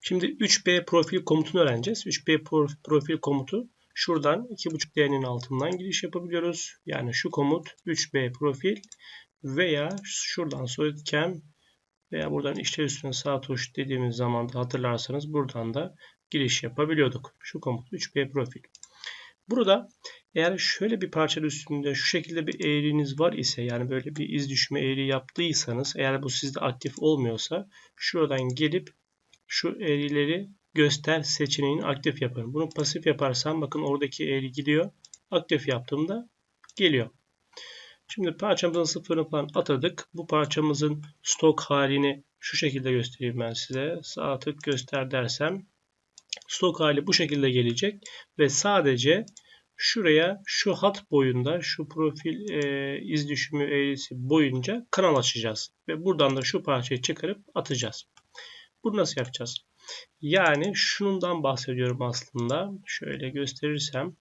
Şimdi 3B profil komutunu öğreneceğiz. 3B pro- profil komutu şuradan 2.5 değerinin altından giriş yapabiliyoruz. Yani şu komut 3B profil veya şuradan soyutken veya buradan işler üstüne sağ tuş dediğimiz zaman da hatırlarsanız buradan da giriş yapabiliyorduk. Şu komut 3B profil. Burada eğer şöyle bir parçanın üstünde şu şekilde bir eğriniz var ise yani böyle bir iz düşme eğri yaptıysanız eğer bu sizde aktif olmuyorsa şuradan gelip şu eğrileri göster seçeneğini aktif yapın. Bunu pasif yaparsam bakın oradaki eğri gidiyor. Aktif yaptığımda geliyor. Şimdi parçamızın sıfırını falan atadık. Bu parçamızın stok halini şu şekilde göstereyim ben size. Sağ tık göster dersem stok hali bu şekilde gelecek ve sadece şuraya şu hat boyunda şu profil e, iz düşümü eğrisi boyunca kanal açacağız ve buradan da şu parçayı çıkarıp atacağız. Bunu nasıl yapacağız? Yani şundan bahsediyorum aslında. Şöyle gösterirsem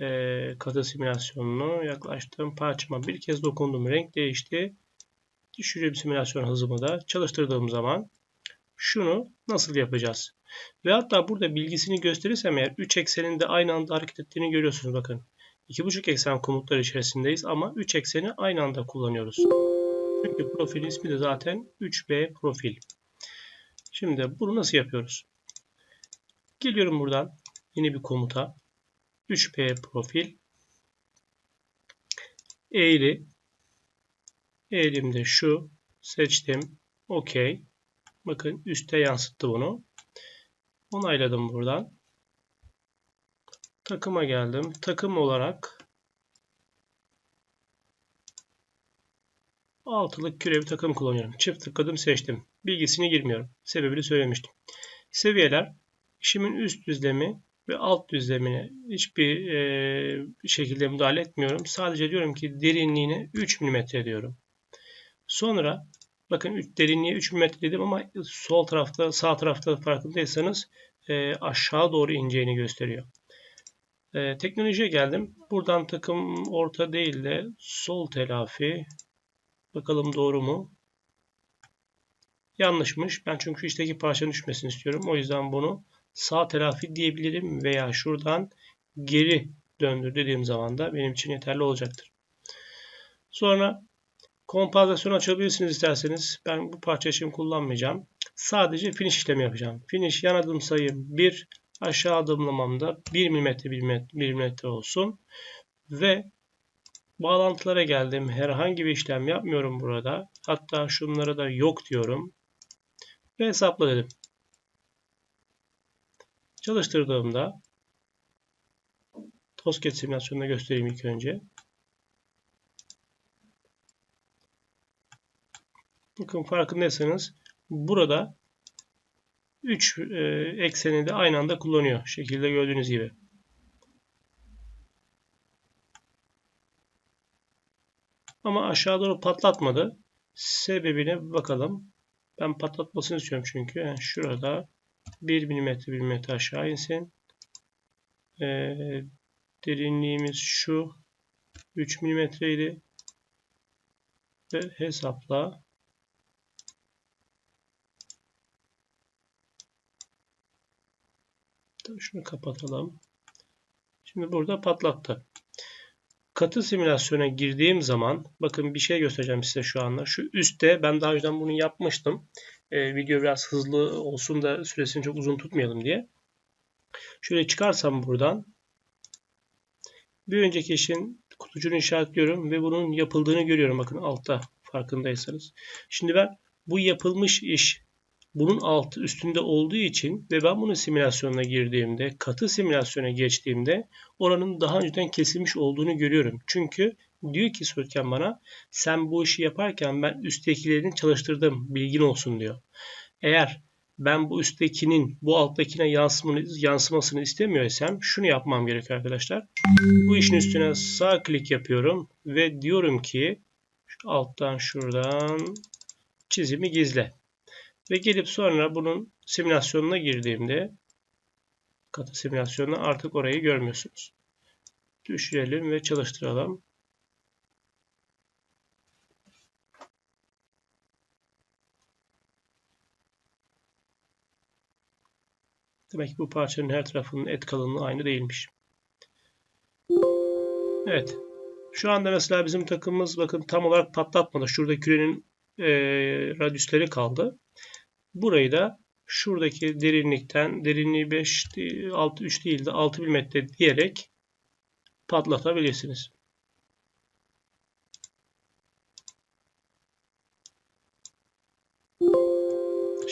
e, katı simülasyonunu yaklaştım. Parçama bir kez dokundum. Renk değişti. Düşürüyorum simülasyon hızımı da. Çalıştırdığım zaman şunu nasıl yapacağız? Ve hatta burada bilgisini gösterirsem eğer 3 ekseninde aynı anda hareket ettiğini görüyorsunuz bakın. 2.5 eksen komutları içerisindeyiz ama 3 ekseni aynı anda kullanıyoruz. Çünkü profil ismi de zaten 3B profil. Şimdi bunu nasıl yapıyoruz? Geliyorum buradan yeni bir komuta. 3P profil. Eğri. Eğrimde şu. Seçtim. OK. Bakın üste yansıttı bunu. Onayladım buradan. Takıma geldim. Takım olarak altılık küre bir takım kullanıyorum. Çift tıkladım seçtim. Bilgisini girmiyorum. Sebebini söylemiştim. Seviyeler işimin üst düzlemi ve alt düzlemine hiçbir e, şekilde müdahale etmiyorum. Sadece diyorum ki derinliğine 3 mm diyorum. Sonra bakın derinliğe 3 mm dedim ama sol tarafta sağ tarafta farkındaysanız e, aşağı doğru ineceğini gösteriyor. E, teknolojiye geldim. Buradan takım orta değil de sol telafi. Bakalım doğru mu? Yanlışmış. Ben çünkü içteki parçanın düşmesini istiyorum. O yüzden bunu sağ telafi diyebilirim veya şuradan geri döndür dediğim zaman da benim için yeterli olacaktır. Sonra kompozisyon açabilirsiniz isterseniz. Ben bu parça için kullanmayacağım. Sadece finish işlemi yapacağım. Finish yan adım sayım 1, aşağı adımlamamda 1 mm 1 mm olsun. Ve bağlantılara geldim. Herhangi bir işlem yapmıyorum burada. Hatta şunlara da yok diyorum. Ve hesapla dedim. Çalıştırdığımda Tosket simülasyonunda göstereyim ilk önce. Bakın farkındaysanız burada 3 e, ekseni de aynı anda kullanıyor. Şekilde gördüğünüz gibi. Ama aşağı doğru patlatmadı. Sebebine bakalım. Ben patlatmasını istiyorum çünkü. Yani şurada 1 mm 1 mm aşağı insin. Ee, derinliğimiz şu 3 mm idi. Ve hesapla şunu kapatalım. Şimdi burada patlattı. Katı simülasyona girdiğim zaman bakın bir şey göstereceğim size şu anda. Şu üstte ben daha önceden bunu yapmıştım. Ee, video biraz hızlı olsun da süresini çok uzun tutmayalım diye. Şöyle çıkarsam buradan bir önceki işin kutucuğunu işaretliyorum ve bunun yapıldığını görüyorum. Bakın altta farkındaysanız. Şimdi ben bu yapılmış iş bunun altı üstünde olduğu için ve ben bunun simülasyonuna girdiğimde, katı simülasyona geçtiğimde oranın daha önceden kesilmiş olduğunu görüyorum. Çünkü diyor ki Sörken bana sen bu işi yaparken ben üsttekilerini çalıştırdım bilgin olsun diyor. Eğer ben bu üsttekinin bu alttakine yansımasını istemiyorsam şunu yapmam gerekiyor arkadaşlar. Bu işin üstüne sağ klik yapıyorum ve diyorum ki şu alttan şuradan çizimi gizle. Ve gelip sonra bunun simülasyonuna girdiğimde katı simülasyonuna artık orayı görmüyorsunuz. Düşürelim ve çalıştıralım. Demek ki bu parçanın her tarafının et kalınlığı aynı değilmiş. Evet. Şu anda mesela bizim takımımız bakın tam olarak patlatmadı. Şurada kürenin e, radyüsleri kaldı. Burayı da şuradaki derinlikten derinliği 5 6 3 değil de 6 mm diyerek patlatabilirsiniz.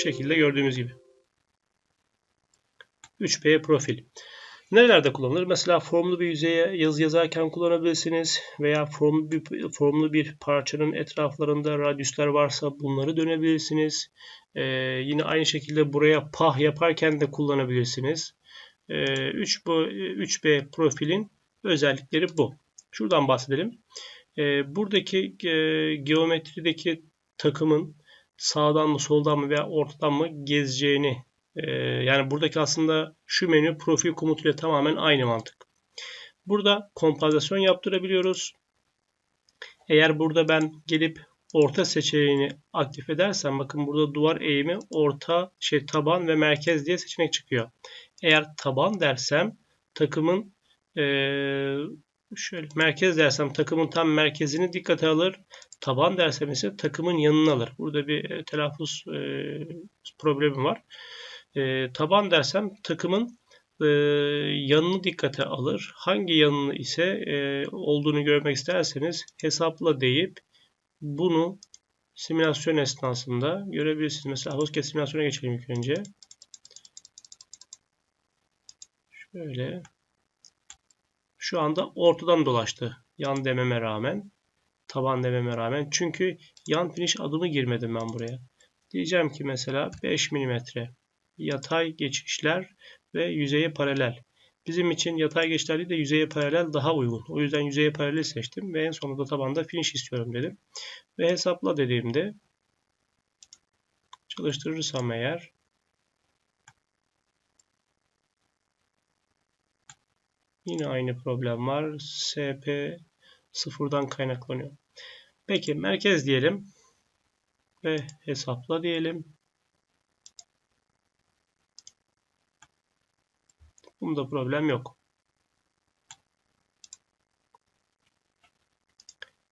şekilde gördüğümüz gibi. 3B profil. Nerelerde kullanılır? Mesela formlu bir yüzeye yazı yazarken kullanabilirsiniz veya formlu bir, formlu bir parçanın etraflarında radyüsler varsa bunları dönebilirsiniz. Ee, yine aynı şekilde buraya pah yaparken de kullanabilirsiniz. Ee, 3 bu 3B profilin özellikleri bu. Şuradan bahsedelim. Ee, buradaki e, geometrideki takımın sağdan mı soldan mı veya ortadan mı gezeceğini e, yani buradaki aslında şu menü profil komutuyla tamamen aynı mantık. Burada kompozisyon yaptırabiliyoruz. Eğer burada ben gelip orta seçeneğini aktif edersem bakın burada duvar eğimi orta şey taban ve merkez diye seçenek çıkıyor. Eğer taban dersem takımın e, şöyle merkez dersem takımın tam merkezini dikkate alır. Taban dersem ise takımın yanına alır. Burada bir e, telaffuz e, problemi var. E, taban dersem takımın e, yanını dikkate alır. Hangi yanını ise e, olduğunu görmek isterseniz hesapla deyip bunu simülasyon esnasında görebilirsiniz. Mesela Hostgate simülasyona geçelim ilk önce. Şöyle. Şu anda ortadan dolaştı. Yan dememe rağmen taban dememe rağmen. Çünkü yan finish adımı girmedim ben buraya. Diyeceğim ki mesela 5 mm yatay geçişler ve yüzeye paralel. Bizim için yatay geçişler de yüzeye paralel daha uygun. O yüzden yüzeye paralel seçtim ve en sonunda tabanda finish istiyorum dedim. Ve hesapla dediğimde çalıştırırsam eğer yine aynı problem var. SP sıfırdan kaynaklanıyor. Peki merkez diyelim ve hesapla diyelim. Bunda problem yok.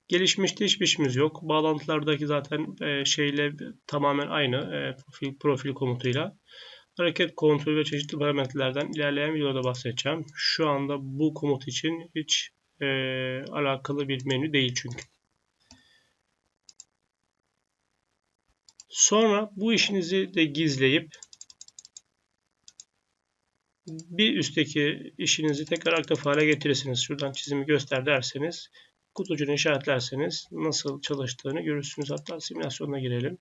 Gelişmişte hiçbir işimiz yok. Bağlantılardaki zaten e, şeyle tamamen aynı e, profil, profil komutuyla. Hareket kontrolü ve çeşitli parametrelerden ilerleyen videoda bahsedeceğim. Şu anda bu komut için hiç e, alakalı bir menü değil çünkü. Sonra bu işinizi de gizleyip bir üstteki işinizi tekrar aktif hale getirirsiniz. Şuradan çizimi göster derseniz kutucuğunu işaretlerseniz nasıl çalıştığını görürsünüz. Hatta simülasyonuna girelim.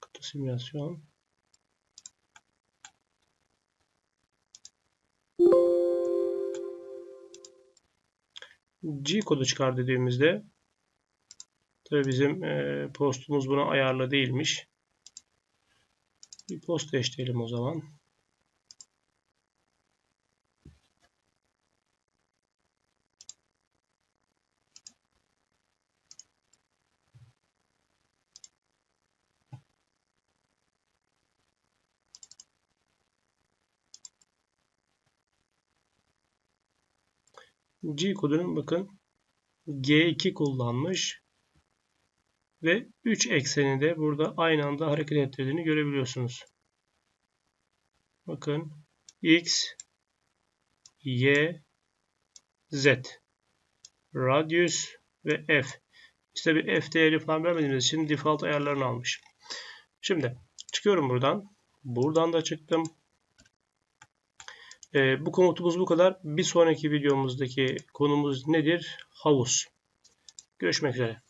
Kutu simülasyon. G kodu çıkar dediğimizde tabi bizim e, postumuz buna ayarlı değilmiş. Bir post eşleyelim o zaman. G kodunun bakın G2 kullanmış ve 3 ekseni de burada aynı anda hareket ettirdiğini görebiliyorsunuz. Bakın X, Y, Z. Radius ve F. İşte bir F değeri falan vermediğimiz için default ayarlarını almış. Şimdi çıkıyorum buradan. Buradan da çıktım. E, bu komutumuz bu kadar. Bir sonraki videomuzdaki konumuz nedir? Havuz. Görüşmek üzere.